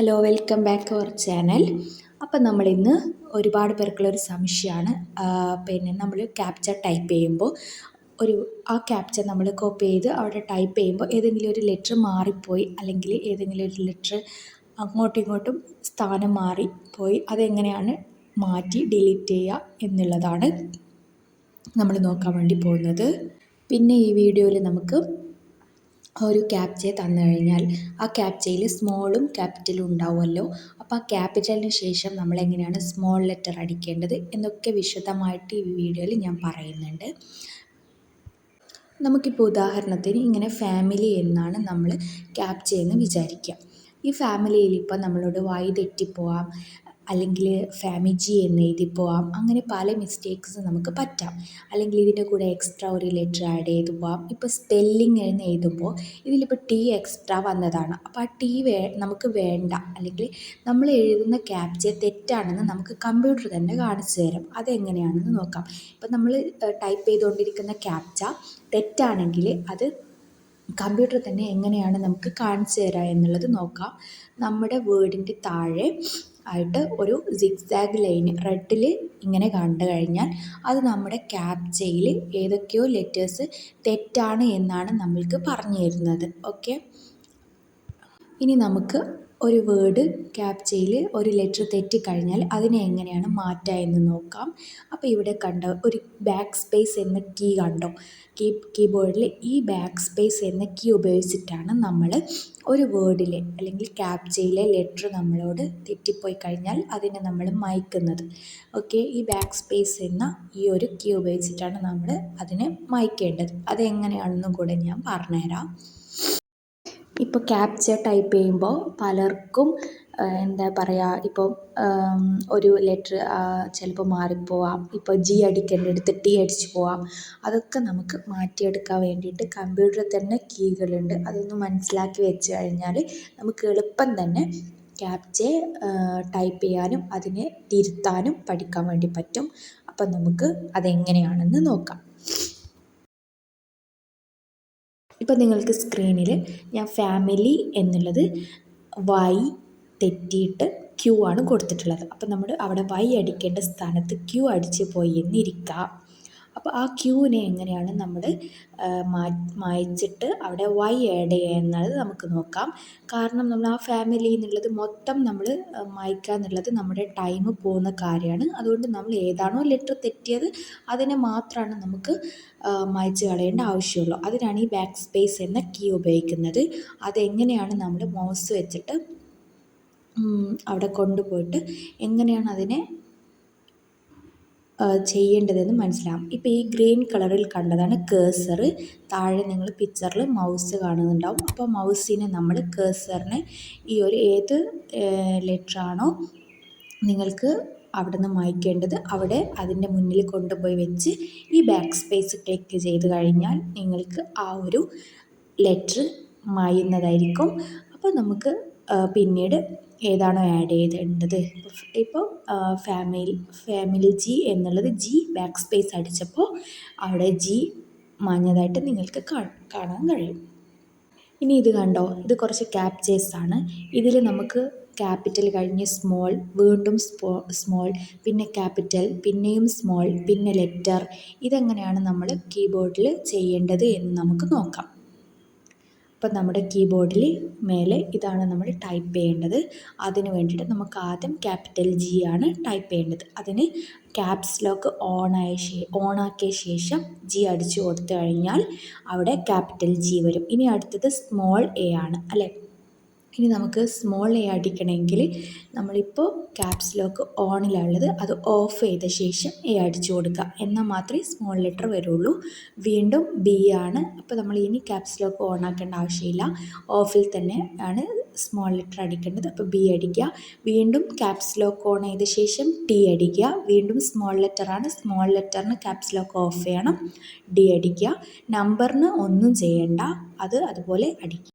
Hello welcome back to our channel അപ്പം നമ്മളിന്ന് ഒരുപാട് പേർക്കുള്ള ഒരു സംശയമാണ് പിന്നെ നമ്മൾ ക്യാപ്ചർ ടൈപ്പ് ചെയ്യുമ്പോൾ ഒരു ആ ക്യാപ്ചർ നമ്മൾ കോപ്പി ചെയ്ത് അവിടെ ടൈപ്പ് ചെയ്യുമ്പോൾ ഏതെങ്കിലും ഒരു ലെറ്റർ മാറിപ്പോയി അല്ലെങ്കിൽ ഏതെങ്കിലും ഒരു ലെറ്റർ അങ്ങോട്ടും ഇങ്ങോട്ടും സ്ഥാനം മാറിപ്പോയി അതെങ്ങനെയാണ് മാറ്റി ഡിലീറ്റ് ചെയ്യുക എന്നുള്ളതാണ് നമ്മൾ നോക്കാൻ വേണ്ടി പോകുന്നത്. പിന്നെ ഈ വീഡിയോയിൽ നമുക്ക് ഒരു ക്യാപ്ച തന്നു കഴിഞ്ഞാൽ ആ ക്യാപ്ചയിൽ സ്മോളും ക്യാപിറ്റലും ഉണ്ടാവുമല്ലോ. അപ്പോൾ ആ ക്യാപിറ്റലിന് ശേഷം നമ്മൾ എങ്ങനെയാണ് സ്മോൾ ലെറ്റർ അടിക്കേണ്ടത് എന്നൊക്കെ വിശദമായിട്ട് ഈ വീഡിയോയിൽ ഞാൻ പറയുന്നുണ്ട്. നമുക്കിപ്പോൾ ഉദാഹരണത്തിന് ഇങ്ങനെ ഫാമിലി എന്നാണ് നമ്മൾ ക്യാപ്ചയെന്ന് വിചാരിക്കുക ഈ ഫാമിലിയിൽ ഇപ്പോൾ നമ്മളോട് വായി തെറ്റിപ്പോവാം. അല്ലെങ്കിൽ ഫാമിജി എന്ന് എഴുതി പോവാം. അങ്ങനെ പല മിസ്റ്റേക്സ് നമുക്ക് പറ്റാം. അല്ലെങ്കിൽ ഇതിന്റെ കൂടെ എക്സ്ട്രാ ഒരു ലെറ്റർ ആഡ് ചെയ്ത് പോവാം. ഇപ്പോൾ സ്പെല്ലിങ് എന്ന് എഴുതുമ്പോൾ ഇതിലിപ്പോൾ ടി എക്സ്ട്രാ വന്നതാണ്. അപ്പോൾ ആ ടി വേ നമുക്ക് വേണ്ട. അല്ലെങ്കിൽ നമ്മൾ എഴുതുന്ന ക്യാപ്ച തെറ്റാണെന്ന് നമുക്ക് കമ്പ്യൂട്ടർ തന്നെ കാണിച്ചു തരും. അതെങ്ങനെയാണെന്ന് നോക്കാം. ഇപ്പം നമ്മൾ ടൈപ്പ് ചെയ്തുകൊണ്ടിരിക്കുന്ന ക്യാപ്ച തെറ്റാണെങ്കിൽ അത് കമ്പ്യൂട്ടർ തന്നെ എങ്ങനെയാണ് നമുക്ക് കാണിച്ചു തരിക എന്നുള്ളത് നോക്കാം. നമ്മുടെ വേർഡിന്റെ താഴെ ആയിട്ട് ഒരു സിക്സാഗ് ലൈൻ റെഡിൽ ഇങ്ങനെ കണ്ടു കഴിഞ്ഞാൽ അത് നമ്മുടെ ക്യാപ്ചയിൽ ഏതൊക്കെയോ ലെറ്റേഴ്സ് തെറ്റാണ് എന്നാണ് നമ്മൾക്ക് പറഞ്ഞു തരുന്നത്. ഓക്കെ ഇനി നമുക്ക് ഒരു വേർഡ് ക്യാപ്ചയിൽ ഒരു ലെറ്റർ തെറ്റിക്കഴിഞ്ഞാൽ അതിനെ എങ്ങനെയാണ് മാറ്റുക എന്ന് നോക്കാം. അപ്പോൾ ഇവിടെ കണ്ട ഒരു ബാക്ക് സ്പേസ് എന്ന കീ കണ്ടോ? കീ കീബോർഡിൽ ഈ ബാക്ക് സ്പേസ് എന്ന കീ ഉപയോഗിച്ചിട്ടാണ് നമ്മൾ ഒരു വേർഡിലെ അല്ലെങ്കിൽ ക്യാപ്ചയിലെ ലെറ്റർ നമ്മളോട് തെറ്റിപ്പോയി കഴിഞ്ഞാൽ അതിനെ നമ്മൾ മായ്ക്കുന്നത്. ഓക്കെ ഈ ബാക്ക് സ്പേസ് എന്ന ഈ ഒരു കീ ഉപയോഗിച്ചിട്ടാണ് നമ്മൾ അതിനെ മായ്ക്കേണ്ടത്. അതെങ്ങനെയാണെന്നും കൂടെ ഞാൻ പറഞ്ഞുതരാം. ഇപ്പോൾ ക്യാപ്ചർ ടൈപ്പ് ചെയ്യുമ്പോൾ പലർക്കും എന്താ പറയുക ഇപ്പോൾ ഒരു ലെറ്റർ ചിലപ്പോൾ മാറിപ്പോവാം. ഇപ്പോൾ ജി അടിക്കേണ്ടടുത്ത് ടി അടിച്ച് പോവാം. അതൊക്കെ നമുക്ക് മാറ്റിയെടുക്കാൻ വേണ്ടിയിട്ട് കമ്പ്യൂട്ടറിൽ തന്നെ കീകളുണ്ട്. അതൊന്ന് മനസ്സിലാക്കി വെച്ച് കഴിഞ്ഞാൽ നമുക്ക് എളുപ്പം തന്നെ ക്യാപ്ച ടൈപ്പ് ചെയ്യാനും അതിനെ തിരുത്താനും പഠിക്കാൻ വേണ്ടി പറ്റും. അപ്പം നമുക്ക് അതെങ്ങനെയാണെന്ന് നോക്കാം. ഇപ്പം നിങ്ങൾക്ക് സ്ക്രീനിൽ ഞാൻ ഫാമിലി എന്നുള്ളത് വൈ തെറ്റിയിട്ട് ക്യൂ ആണ് കൊടുത്തിട്ടുള്ളത്. അപ്പം നമ്മൾ അവിടെ വൈ അടിക്കേണ്ട സ്ഥാനത്ത് ക്യൂ അടിച്ച് പോയി എന്നിരിക്കാം. അപ്പോൾ ആ ക്യൂവിനെ എങ്ങനെയാണ് നമ്മൾ മായ്ച്ചിട്ട് അവിടെ വൈ ആഡ് ചെയ്യുക എന്നുള്ളത് നമുക്ക് നോക്കാം. കാരണം നമ്മൾ ആ ഫാമിലി എന്നുള്ളത് മൊത്തം നമ്മൾ മായ്ക്കുക എന്നുള്ളത് നമ്മുടെ ടൈം പോകുന്ന കാര്യമാണ്. അതുകൊണ്ട് നമ്മൾ ഏതാണോ ലെറ്റർ തെറ്റിയത് അതിനെ മാത്രമാണ് നമുക്ക് മായ്ച്ച് കളയേണ്ട ആവശ്യമുള്ളൂ. അതിനാണ് ഈ ബാക്ക് സ്പേസ് എന്ന കീ ഉപയോഗിക്കുന്നത്. അതെങ്ങനെയാണ് നമ്മൾ മൗസ് വെച്ചിട്ട് അവിടെ കൊണ്ടുപോയിട്ട് എങ്ങനെയാണ് അതിനെ ചെയ്യേണ്ടതെന്ന് മനസ്സിലാവും. ഇപ്പോൾ ഈ ഗ്രീൻ കളറിൽ കണ്ടതാണ് കേസർ താഴെ നിങ്ങൾ പിക്ചറിൽ മൗസ് കാണുന്നുണ്ടാവും. അപ്പോൾ മൗസിനെ നമ്മൾ കേസറിനെ ഈ ഒരു ഏത് ലെറ്ററാണോ നിങ്ങൾക്ക് അവിടെ നിന്ന് മായ്ക്കേണ്ടത് അവിടെ അതിന്റെ മുന്നിൽ കൊണ്ടുപോയി വെച്ച് ഈ ബാക്ക് സ്പേസ് ക്ലിക്ക് ചെയ്ത് കഴിഞ്ഞാൽ നിങ്ങൾക്ക് ആ ഒരു ലെറ്റർ മായുന്നതായിരിക്കും. അപ്പോൾ നമുക്ക് പിന്നീട് ഏതാണോ ആഡ് ചെയ്തേണ്ടത് ഇപ്പോൾ ഫാമിലി ഫാമിലി ജി എന്നുള്ളത് ജി ബാക്ക് സ്പേസ് അടിച്ചപ്പോൾ അവിടെ ജി മാഞ്ഞതായിട്ട് നിങ്ങൾക്ക് കാണാൻ കഴിയും. ഇനി ഇത് കണ്ടോ? ഇത് കുറച്ച് ക്യാപ്ചേഴ്സ് ആണ്. ഇതിൽ നമുക്ക് ക്യാപിറ്റൽ കഴിഞ്ഞ് സ്മോൾ വീണ്ടും സ്മോൾ പിന്നെ ക്യാപിറ്റൽ പിന്നെയും സ്മോൾ പിന്നെ ലെറ്റർ ഇതെങ്ങനെയാണ് നമ്മൾ കീബോർഡിൽ ചെയ്യേണ്ടത് എന്ന് നമുക്ക് നോക്കാം. ഇപ്പം നമ്മുടെ കീബോർഡിൽ മേലെ ഇതാണ് നമ്മൾ ടൈപ്പ് ചെയ്യേണ്ടത്. അതിന് വേണ്ടിയിട്ട് നമുക്ക് ആദ്യം ക്യാപിറ്റൽ ജി ആണ് ടൈപ്പ് ചെയ്യേണ്ടത്. അതിന് ക്യാപ്സ് ലോക്ക് ഓണായ ശേ ഓണാക്കിയ ശേഷം ജി അടിച്ചു കൊടുത്തു കഴിഞ്ഞാൽ അവിടെ ക്യാപിറ്റൽ ജി വരും. ഇനി അടുത്തത് സ്മോൾ എ ആണ് അല്ലേ? ഇനി നമുക്ക് സ്മോൾ എ അടിക്കണമെങ്കിൽ നമ്മളിപ്പോൾ ക്യാപ്സ് ലോക്ക് ഓണിലുള്ളത് അത് ഓഫ് ചെയ്ത ശേഷം എ അടിച്ചു കൊടുക്കുക. എന്നാൽ മാത്രമേ സ്മോൾ ലെറ്റർ വരുള്ളൂ. വീണ്ടും ബി ആണ്. അപ്പോൾ നമ്മൾ ഇനി ക്യാപ്സ് ലോക്ക് ഓൺ ആക്കേണ്ട ആവശ്യമില്ല. ഓഫിൽ തന്നെ ആണ് സ്മോൾ ലെറ്റർ അടിക്കേണ്ടത്. അപ്പോൾ ബി അടിക്കുക. വീണ്ടും ക്യാപ്സ് ലോക്ക് ഓൺ ചെയ്ത ശേഷം ടി അടിക്കുക. വീണ്ടും സ്മോൾ ലെറ്ററാണ് സ്മോൾ ലെറ്ററിന് ക്യാപ്സ് ലോക്ക് ഓഫ് ചെയ്യണം. ഡി അടിക്കുക. നമ്പറിന് ഒന്നും ചെയ്യണ്ട. അത് അതുപോലെ അടിക്കുക.